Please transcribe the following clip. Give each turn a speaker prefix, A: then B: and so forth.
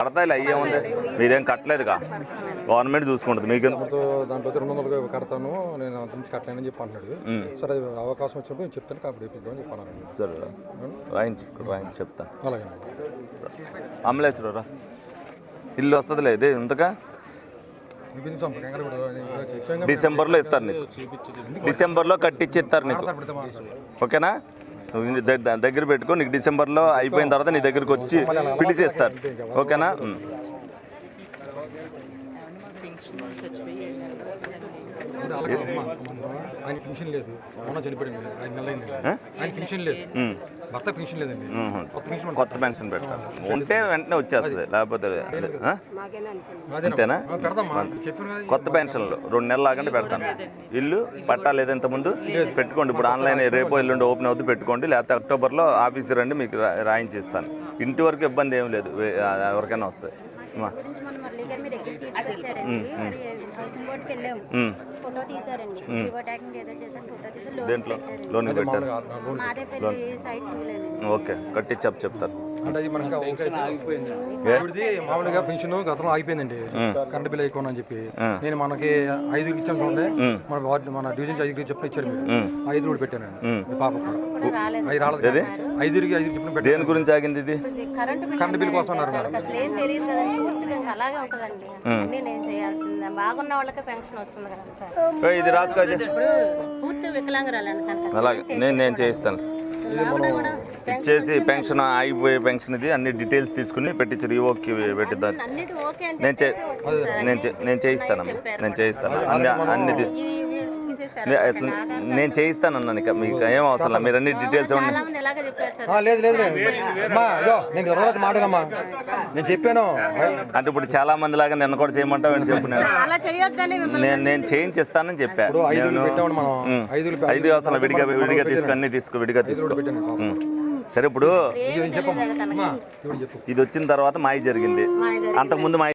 A: కడతాయిలే అయ్యే ఉంది మీరేం కట్టలేదుగా? గవర్నమెంట్ చూసుకుంటుంది. మీకు
B: దాంట్లో రెండు వందలు కడతాను నేను అంత నుంచి కట్టలేనని చెప్పి అంటున్నాడు. సరే అది అవకాశం వచ్చినప్పుడు నేను చెప్తాను కాబట్టి వేపిద్దామని చెప్పాను
A: సరే రాయించు రాయించి చెప్తాను
B: అలాగే.
A: అమలేశ్వరరా ఇల్లు వస్తుందిలే ఇదే ఇంతగా డిసెంబర్లో ఇస్తారు నీకు. డిసెంబర్లో కట్టించి ఇస్తారు నీకు. ఓకేనా? దగ్గర పెట్టుకో నీకు డిసెంబర్లో అయిపోయిన తర్వాత నీ దగ్గరికి వచ్చి పిలిచేస్తారు. ఓకేనా ఉం.
B: అంటే అలాగే అమ్మ, మొన్న ఆయన పెన్షన్ లేదు. మొన్న చనిపోయింది ఆయన నెల అయింది ఆయన పెన్షన్ లేదు. భర్త పెన్షన్ లేదండి. కొత్త పెన్షన్
A: కొత్త పెన్షన్ పెడతాను ఉంటే వెంటనే వచ్చేస్తుంది. లేకపోతే? అంతేనా? కొత్త పెన్షన్లు రెండు నెలలు ఆగండి పెడతాను. ఇల్లు పట్టా లేదా ఇంత ముందు. పెట్టుకోండి. ఇప్పుడు ఆన్లైన్ రేపు ఎల్లుండి ఓపెన్ అవుతుంది పెట్టుకోండి. లేకపోతే అక్టోబర్లో ఆఫీస్ రండి మీకు రాయించిస్తాను. ఇంటి వరకు ఇబ్బంది ఏం లేదు. ఎవరికైనా వస్తుంది.
C: అది ఫోటో తీసారండి జియో ట్యాగింగ్ ఏదో చేశారు ఫోటో తీసి లోన్
A: దేంట్లో? లోన్ పెట్టారు.
C: మాదేపల్లి సైట్
A: ఓకే కట్టి చెప్ చెప్తారు.
B: అంటే అది మనకి ఓకే అయిపోయింది ఆవిడది మామూలుగా పెన్షన్ గతంలో ఆగిపోయిందండి. కరెంట్ బిల్ అయిపోయింది అని చెప్పి. నేను మనకి ఐదు ఇచ్చాను చూడండి. మన వార్డు మన డివిజన్ ఐదు చెప్పిన ఇచ్చారు మీరు. ఐదు కూడా పెట్టాను పాప కూడా
C: కూడా రాలేదు.
B: ఐదుకి ఐదు చెప్పిన పెట్టాను
A: దేని గురించి ఆగింది ఇది?
C: కరెంటు బిల్
B: కరెంట్ బిల్ కోసం అన్నారు
C: అసలు ఏం తెలియదు కదండి పూర్తిగా ఇంకా అలాగే ఉంటుందండి. అన్నీ నేను చేయాల్సిందే. బాగున్న వాళ్ళకే పెన్షన్ వస్తుంది కదా సార్.
A: ఇది రాసుకో ఇది.
C: ఇప్పుడు పూర్తి వికలాంగురాలండి
A: అలాగే. నేను నేను చేయిస్తాను. ఇచ్చేసి పెన్షన్ ఆగిపోయే పెన్షన్ ఇది. అన్ని డీటెయిల్స్ తీసుకుని పెట్టించారు. ఈఓకి పెట్టిద్దాం.
C: అన్నిటి ఓకే అంటే
A: నేను చే నేను చేయిస్తానమ్మా. నేను చేయిస్తాను. అన్ని అన్ని తీసు
C: తీసేస్తారు
A: నే- అసలు నేను చేయిస్తాను అన్నాను ఇక. మీకు ఏం అవసరం. మీరు అన్ని డీటెయిల్స్ ఇవ్వండి
B: ఆ, లేదు లేదు నేను తర్వాత మాట్లాడమ్మా. నేను చెప్పాను.
A: అంటే ఇప్పుడు చాలా మంది లాగా నిన్న కూడా చేయమంటావు అని నేను. నేను నేను చేయించిస్తానని చెప్పా.
B: ఐదు
A: అసలు విడిగా విడిగా తీసుకో అన్ని తీసుకో విడిగా తీసుకో. సరే ఇప్పుడు ఇది వచ్చిన తర్వాత మాయ జరిగింది. అంతకుముందు మాయ